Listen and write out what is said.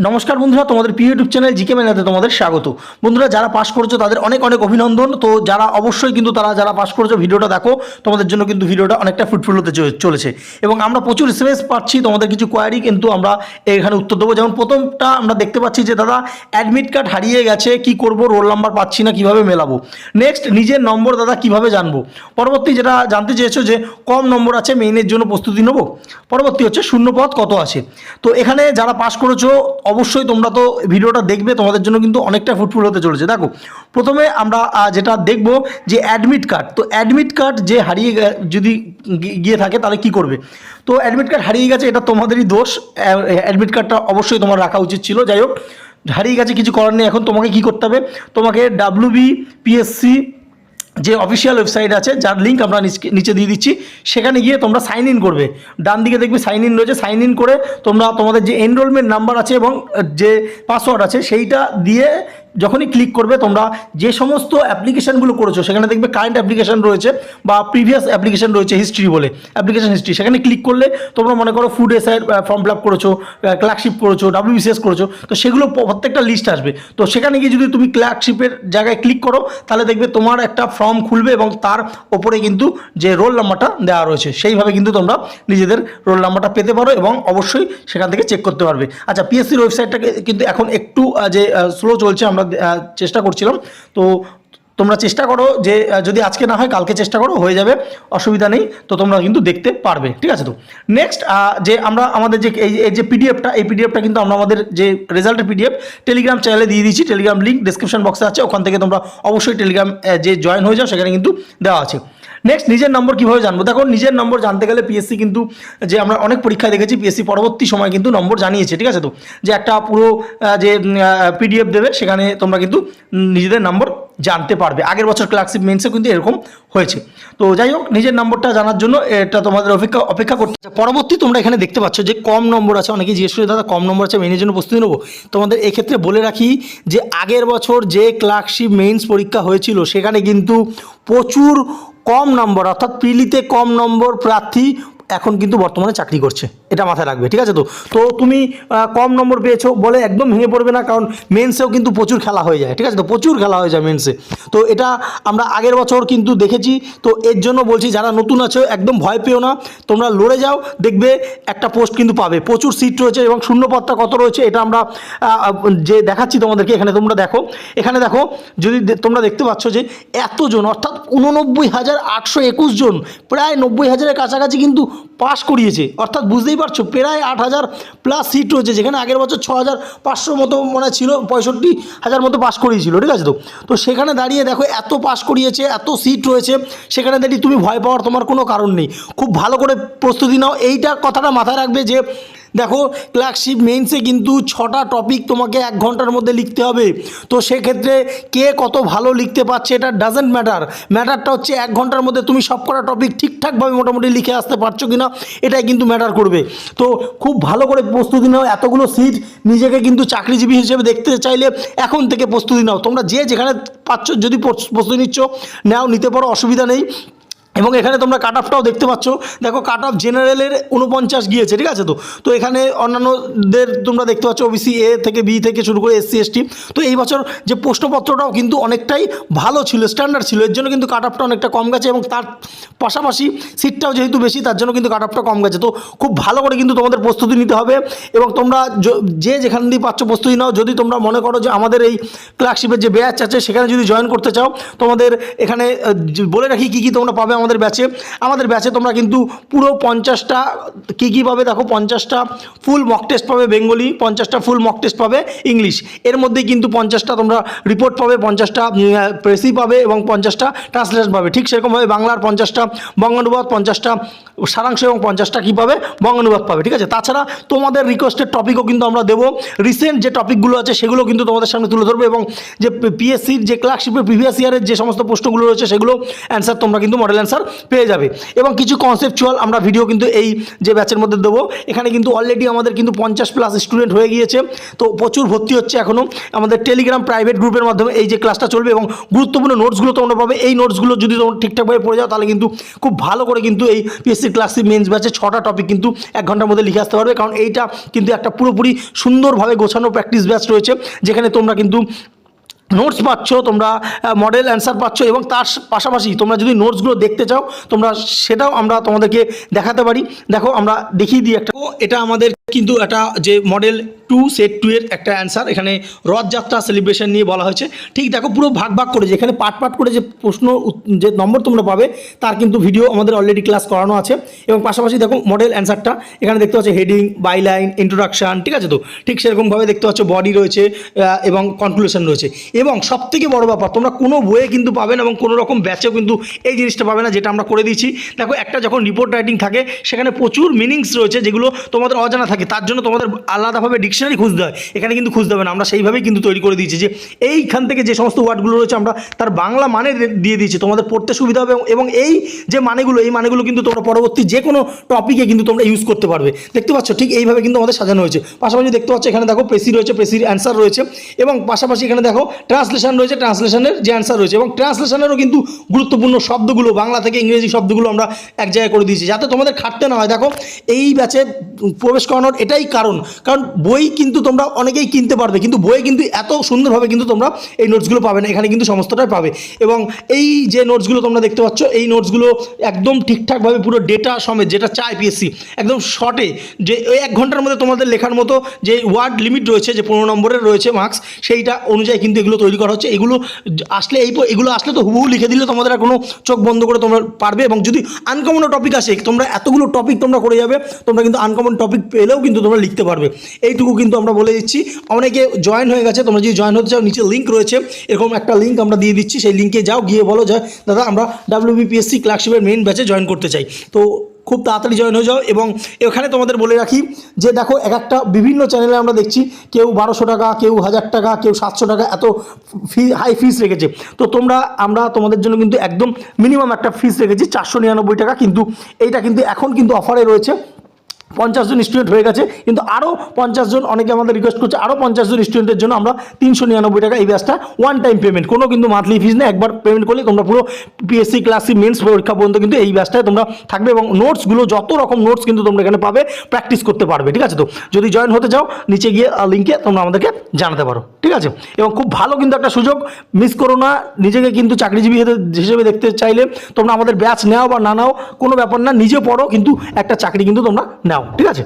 নমস্কার বন্ধুরা, তোমাদের প্রিয় ইউটিউব চ্যানেল জিকে মেনাতে তোমাদের স্বাগত। বন্ধুরা, যারা পাস করেছ, তাদের অনেক অনেক অভিনন্দন। তো যারা অবশ্যই কিন্তু তারা যারা পাস করেছ, ভিডিওটা দেখো, তোমাদের জন্য কিন্তু ভিডিওটা অনেকটা ফ্রুটফুল হতে চলে- চলেছে। এবং আমরা প্রচুর এসএমএস পাচ্ছি, তোমাদের কিছু কোয়ারি কিন্তু আমরা এখানে উত্তর দেবো। যেমন প্রথমটা আমরা দেখতে পাচ্ছি যে, দাদা অ্যাডমিট কার্ড হারিয়ে গেছে, কি করব রোল নাম্বার পাচ্ছি না, কীভাবে মেলাবো? নেক্সট নিজের নম্বর দাদা, কীভাবে জানব? পরবর্তী যেটা জানতে চেয়েছো যে, কম নম্বর আছে মেইনের জন্য প্রস্তুতি নেব? পরবর্তী হচ্ছে শূন্য পদ কত আছে? তো এখানে যারা পাস করেছ অবশ্যই তোমরা তো ভিডিওটা দেখবে, তোমাদের জন্য কিন্তু অনেকটা ফুটফুল হতে চলেছে। দেখো, প্রথমে আমরা যেটা দেখব যে অ্যাডমিট কার্ড তো অ্যাডমিট কার্ড যে হারিয়ে যদি গিয়ে থাকে, তাহলে কি করবে? তো অ্যাডমিট কার্ড হারিয়ে গেছে, এটা তোমাদেরই দোষ। অ্যাডমিট কার্ডটা অবশ্যই তোমার রাখা উচিত ছিল। যাই হোক, হারিয়ে গেছে, কিছু করার নেই। এখন তোমাকে কি করতে হবে? তোমাকে ডাব্লিউবি পিএসসি যে অফিসিয়াল ওয়েবসাইট আছে, যার লিঙ্ক আমরা নিচে- দিয়ে দিচ্ছি, সেখানে গিয়ে তোমরা সাইন ইন করবে। ডান দিকে দেখবে সাইন ইন রয়েছে সাইন ইন করে তোমরা তোমাদের যে এনরোলমেন্ট নাম্বার আছে এবং যে পাসওয়ার্ড আছে, সেইটা দিয়ে যখনই ক্লিক করবে, তোমরা যে সমস্ত অ্যাপ্লিকেশানগুলো করেছ, সেখানে দেখবে কারেন্ট অ্যাপ্লিকেশান রয়েছে বা প্রিভিয়াস অ্যাপ্লিকেশান রয়েছে হিস্ট্রি বলে। অ্যাপ্লিকেশান হিস্ট্রি সেখানে ক্লিক করলে তোমরা মনে করো ফুড এসআইয়ের ফর্ম ফিল আপ করেছ ক্লার্কশিপ করেছ ডাব্লিউবিসিএস করেছ, তো সেগুলো প্রত্যেকটা লিস্ট আসবে। তো সেখানে গিয়ে যদি তুমি ক্লার্কশিপের জায়গায় ক্লিক করো, তাহলে দেখবে তোমার একটা ফর্ম খুলবে এবং তার ওপরে কিন্তু যে রোল নাম্বারটা দেওয়া রয়েছে, সেইভাবে কিন্তু তোমরা নিজেদের রোল নাম্বারটা পেতে পারো এবং অবশ্যই সেখান থেকে চেক করতে পারবে। আচ্ছা পিএসসির ওয়েবসাইটটাকে কিন্তু এখন একটু যে স্লো চলছে, আমরা আহ, চেষ্টা করছিলাম। তো তোমরা চেষ্টা করো যে যদি আজকে না হয় কালকে চেষ্টা করো হয়ে যাবে অসুবিধা নেই। তো তোমরা কিন্তু দেখতে পারবে ঠিক আছে তো? নেক্সট যে আমরা আমাদের যে এই যে পিডিএফটা এই পিডিএফটা কিন্তু আমরা আমাদের যে রেজাল্টের পিডিএফ টেলিগ্রাম চ্যানেলে দিয়ে দিচ্ছি টেলিগ্রাম লিঙ্ক ডিসক্রিপশন বক্সে আছে ওখান থেকে তোমরা অবশ্যই টেলিগ্রাম যে জয়েন হয়ে যাও সেখানে কিন্তু দেওয়া আছে। নেক্সট নিজের নম্বর কীভাবে জানব? দেখো, নিজের নম্বর জানতে গেলে পিএসসি কিন্তু, যে আমরা অনেক পরীক্ষায় দেখেছি পিএসসি পরবর্তী সময় কিন্তু নম্বর জানিয়েছে, ঠিক আছে তো? যে একটা পুরো যে পিডিএফ দেবে, সেখানে তোমরা কিন্তু নিজেদের নম্বর জানতে পারবে। আগের বছর ক্লার্কশিপ মেন্সে কিন্তু এরকম হয়েছে। তো যাই হোক, নিজের নম্বরটা জানার জন্য এটা তোমাদের অপেক্ষা অপেক্ষা করতে পরবর্তী তোমরা এখানে দেখতে পাচ্ছ যে কম নম্বর আছে অনেকে জিজ্ঞেস দাদা, কম নম্বর আছে মেনের জন্য প্রস্তুতি নেব? তোমাদের এক্ষেত্রে বলে রাখি যে আগের বছর যে ক্লার্কশিপ মেন্স পরীক্ষা হয়েছিল, সেখানে কিন্তু প্রচুর কম নম্বর অর্থাৎ পিলিতে কম নম্বর প্রার্থী এখন কিন্তু বর্তমানে চাকরি করছে। এটা মাথায় রাখবে, ঠিক আছে তো? তো তুমি কম নম্বর পেয়েছ বলে একদম ভেঙে পড়বে না, কারণ মেন্সেও কিন্তু প্রচুর খেলা হয়ে যায়, ঠিক আছে তো? প্রচুর খেলা হয়ে যায় মেন্সে তো এটা আমরা আগের বছর কিন্তু দেখেছি, তো এর জন্য বলছি, যারা নতুন আছো, একদম ভয় পেও না, তোমরা লড়ে যাও, দেখবে একটা পোস্ট কিন্তু পাবে। প্রচুর সিট রয়েছে এবং শূন্য পদটা কত রয়েছে, এটা আমরা যে দেখাচ্ছি তোমাদেরকে, এখানে তোমরা দেখো। এখানে দেখো, যদি তোমরা দেখতে পাচ্ছ যে এতজন, অর্থাৎ উননব্বই হাজার আটশো একুশ জন, প্রায় নব্বই হাজারের কাছাকাছি কিন্তু পাস করিয়েছে। অর্থাৎ বুঝতেই পারছ? প্রায় আট হাজার প্লাস সিট রয়েছে, যেখানে আগের বছর ছ হাজার পাঁচশো মতো মনে ছিল, পঁয়ষট্টি হাজার মতো পাস করিয়েছিল, ঠিক আছে তো? তো সেখানে দাঁড়িয়ে দেখো, এত পাস করিয়েছে, এত সিট রয়েছে, সেখানে দাঁড়িয়ে তুমি ভয় পাওয়ার তোমার কোনো কারণ নেই। খুব ভালো করে প্রস্তুতি নাও, এইটা কথাটা মাথায় রাখবে যে দেখো ক্লার্কশিপ মেন্সে কিন্তু ছটা টপিক তোমাকে এক ঘণ্টার মধ্যে লিখতে হবে। তো সেক্ষেত্রে কে কত ভালো লিখতে পারছে এটা ডাজেন্ট ম্যাটার ম্যাটারটা হচ্ছে এক ঘণ্টার মধ্যে তুমি সব কটা টপিক ঠিকঠাকভাবে মোটামুটি লিখে আসতে পারছ কি না এটাই কিন্তু ম্যাটার করবে। তো খুব ভালো করে প্রস্তুতি নাও, এতগুলো সিট নিজেকে কিন্তু চাকরিজীবী হিসেবে দেখতে চাইলে এখন থেকে প্রস্তুতি নাও। তোমরা যে যেখানে পাচ্ছ, যদি প্রস্তুতি নিচ্ছ, নাও, নিতে পারো, অসুবিধা নেই। এবং এখানে তোমরা কাট অফটাও দেখতে পাচ্ছ। দেখো কাট অফ জেনারেলের উনপঞ্চাশ গিয়েছে, ঠিক আছে তো? তো এখানে অন্যান্যদের তোমরা দেখতে পাচ্ছ ওবিসি এ থেকে বি থেকে শুরু করে এসসি এসটি তো এই বছর যে প্রশ্নপত্রটাও কিন্তু অনেকটাই ভালো ছিল স্ট্যান্ডার্ড ছিল। এর জন্য কিন্তু কাট অফটা অনেকটা কম গেছে এবং তার পাশাপাশি সিটটাও যেহেতু বেশি, তার জন্য কিন্তু কাট অফটা কম গেছে। তো খুব ভালো করে কিন্তু তোমাদের প্রস্তুতি নিতে হবে এবং তোমরা যে যেখান দিয়ে পাচ্ছ প্রস্তুতি নাও। যদি তোমরা মনে করো যে আমাদের এই ক্লার্কশিপের যে ব্যাচ আছে, সেখানে যদি জয়েন করতে চাও, তোমাদের এখানে বলে রাখি কী কী তোমরা পাবে আমাদের ব্যাচে আমাদের ব্যাচে তোমরা কিন্তু পুরো পঞ্চাশটা, কী কী পাবে দেখো? পঞ্চাশটা ফুল মক টেস্ট পাবে বেঙ্গলি, পঞ্চাশটা ফুল মক টেস্ট পাবে ইংলিশ। এর মধ্যেই কিন্তু পঞ্চাশটা তোমরা রিপোর্ট পাবে, পঞ্চাশটা প্রেসি পাবে এবং পঞ্চাশটা ট্রান্সলেশন পাবে। ঠিক সেরকমভাবে বাংলার পঞ্চাশটা, বঙ্গানুবাদ পঞ্চাশটা, সারাংশ এবং পঞ্চাশটা কী পাবে? বঙ্গানুবাদ পাবে। ঠিক আছে? তাছাড়া তোমাদের রিকোয়েস্টেড টপিকও কিন্তু আমরা দেবো। রিসেন্ট যে টপিকগুলো আছে সেগুলো কিন্তু তোমাদের সামনে তুলে ধরবো এবং যে পিএসসির যে ক্লার্কশিপের প্রিভিয়াস ইয়ারের যে সমস্ত প্রশ্নগুলো রয়েছে সেগুলো অ্যান্সার তোমরা কিন্তু মডেল অ্যান্সার অ্যান্সার পেয়ে যাবে। এবং কিছু কনসেপচুয়াল আমরা ভিডিও কিন্তু এই যে ব্যাচের মধ্যে দেবো, এখানে কিন্তু অলরেডি আমাদের কিন্তু পঞ্চাশ প্লাস স্টুডেন্ট হয়ে গিয়েছে। তো প্রচুর ভর্তি হচ্ছে এখনও আমাদের টেলিগ্রাম প্রাইভেট গ্রুপের মাধ্যমে এই যে ক্লাসটা চলবে এবং গুরুত্বপূর্ণ নোটসগুলো তোমরা পাবে। এই নোটসগুলো যদি তোমরা ঠিকঠাকভাবে পড়ে যাও, তাহলে কিন্তু খুব ভালো করে কিন্তু এই পিএসসি ক্লাসি মেন্স ব্যাচে ছটা টপিক কিন্তু এক ঘণ্টার মধ্যে লিখে আসতে পারবে। কারণ এইটা কিন্তু একটা পুরোপুরি সুন্দরভাবে গোছানো প্র্যাকটিস ব্যাচ রয়েছে, যেখানে তোমরা কিন্তু নোটস পাচ্ছ, তোমরা মডেল অ্যান্সার পাচ্ছ এবং তার পাশাপাশি তোমরা যদি নোটসগুলো দেখতে চাও, তোমরা সেটাও আমরা তোমাদেরকে দেখাতে পারি। দেখো, আমরা দেখিয়ে দিই একটা। এটা আমাদের কিন্তু একটা যে মডেল টু সেট টু এর একটা অ্যান্সার এখানে রথযাত্রা সেলিব্রেশন নিয়ে বলা হয়েছে। ঠিক দেখো, পুরো ভাগ ভাগ করে যেখানে পার্ট পার্ট করে যে প্রশ্ন যে নম্বর তোমরা পাবে, তার কিন্তু ভিডিও আমাদের অলরেডি ক্লাস করানো আছে। এবং পাশাপাশি দেখো মডেল অ্যান্সারটা এখানে দেখতে পাচ্ছ হেডিং বাইলাইন ইন্ট্রোডাকশন ঠিক আছে তো? ঠিক সেরকমভাবে দেখতে পাচ্ছ বডি রয়েছে এবং কনক্লুশন রয়েছে। এবং সব থেকে বড় ব্যাপার, তোমরা কোনো বইয়ে কিন্তু পাবে না এবং কোনো রকম ব্যাচেও কিন্তু এই জিনিসটা পাবে না, যেটা আমরা করে দিয়েছি। দেখো, একটা যখন রিপোর্ট রাইটিং থাকে, সেখানে প্রচুর মিনিংস রয়েছে যেগুলো তোমাদের অজানা থাকে। তার জন্য তোমাদের আলাদাভাবে ডিকশনারি খুঁজতে হয়। এখানে কিন্তু খুঁজতে হবে না, আমরা সেইভাবেই কিন্তু তৈরি করে দিয়েছি যে এইখান থেকে যে সমস্ত ওয়ার্ডগুলো রয়েছে আমরা তার বাংলা মানে দিয়ে দিয়েছি, তোমাদের পড়তে সুবিধা হবে এবং- এই যে মানেগুলো, এই মানেগুলো কিন্তু তোমরা পরবর্তী যে কোনো টপিকে কিন্তু তোমরা ইউজ করতে পারবে। দেখতে পাচ্ছ, ঠিক এইভাবে কিন্তু আমাদের সাজানো হয়েছে। পাশাপাশি দেখতে পাচ্ছ, এখানে দেখো পেসি রয়েছে পেসির অ্যান্সার রয়েছে এবং পাশাপাশি এখানে দেখো ট্রান্সলেশন রয়েছে ট্রান্সলেশনের যে অ্যান্সার রয়েছে এবং ট্রান্সলেশনেরও কিন্তু গুরুত্বপূর্ণ শব্দগুলো, বাংলা থেকে ইংরেজি শব্দগুলো আমরা এক জায়গায় করে দিয়েছি, যাতে তোমাদের খাটতে না হয়। দেখো, এই ব্যাচে প্রবেশ করানোর এটাই কারণ। কারণ বই কিন্তু তোমরা অনেকেই কিনতে পারবে, কিন্তু বইয়ে কিন্তু এত সুন্দরভাবে কিন্তু তোমরা এই নোটসগুলো পাবে না, এখানে কিন্তু সমস্তটাই পাবে। এবং এই যে নোটসগুলো তোমরা দেখতে পাচ্ছ, এই নোটসগুলো একদম ঠিকঠাকভাবে পুরো ডেটা সমেত যেটা চায় পিএসসি একদম শর্টে যে এক ঘণ্টার মধ্যে তোমাদের লেখার মতো যে ওয়ার্ড লিমিট রয়েছে, যে পনেরো নম্বরের রয়েছে মার্কস সেইটা অনুযায়ী কিন্তু এগুলো তৈরি করা হচ্ছে। এগুলো আসলে এই এগুলো আসলে তো হুবহু লিখে দিলে তোমাদের আর কোনো চোখ বন্ধ করে তোমরা পারবে। এবং যদি আনকমন টপিক আসে, তোমরা এতগুলো টপিক তোমরা করে যাবে, তোমরা কিন্তু আনকমন টপিক পেলেও কিন্তু তোমরা লিখতে পারবে। এইটুকু কিন্তু আমরা বলে দিচ্ছি। অনেকে জয়েন হয়ে গেছে, তোমরা যদি জয়েন হতে চাও, নিচে লিঙ্ক রয়েছে। এরকম একটা লিঙ্ক আমরা দিয়ে দিচ্ছি, সেই লিঙ্কে যাও, গিয়ে বলো যে, দাদা, আমরা ডাব্লিউবিপিএসসি ক্লার্কশিপের মেইন ব্যাচে জয়েন করতে চাই। তো খুব তাড়াতাড়ি জয়েন হয়ে যাও এবং এখানে তোমাদের বলে রাখি যে, দেখো, এক একটা বিভিন্ন চ্যানেলে আমরা দেখছি, কেউ বারোশো টাকা, কেউ হাজার টাকা, কেউ সাতশো টাকা, এত ফি হাই ফিস রেখেছে। তো তোমরা, আমরা তোমাদের জন্য কিন্তু একদম মিনিমাম একটা ফিস রেখেছি, চারশো নিরানব্বই টাকা। কিন্তু এইটা কিন্তু এখন কিন্তু অফারে রয়েছে। পঞ্চাশ জন স্টুডেন্ট হয়ে গেছে, কিন্তু আরও পঞ্চাশ জন অনেকে আমাদের রিকোয়েস্ট করছে আরও পঞ্চাশ জন স্টুডেন্টের জন্য আমরা তিনশো নিরানব্বই টাকা এই ব্যাচটা ওয়ান টাইম পেমেন্ট কোনো কিন্তু মান্থলি ফিস নেই, একবার পেমেন্ট করলে তোমরা পুরো পিএসসি ক্লাসি মেন্স পরীক্ষা পর্যন্ত কিন্তু এই ব্যাচটায় তোমরা থাকবে এবং নোটসগুলো যত রকম নোটস কিন্তু তোমরা এখানে পাবে প্র্যাকটিস করতে পারবে, ঠিক আছে তো? যদি জয়েন হতে চাও, নিচে গিয়ে লিঙ্কে তোমরা আমাদেরকে জানাতে পারো, ঠিক আছে? এবং খুব ভালো কিন্তু একটা সুযোগ মিস করো না, নিজেকে কিন্তু চাকরিজীবী হিসেবে দেখতে চাইলে তোমরা আমাদের ব্যাচ নাও বা না নাও কোনো ব্যাপার না, নিজে পড়ো, কিন্তু একটা চাকরি কিন্তু তোমরা নাও ঠিক আছে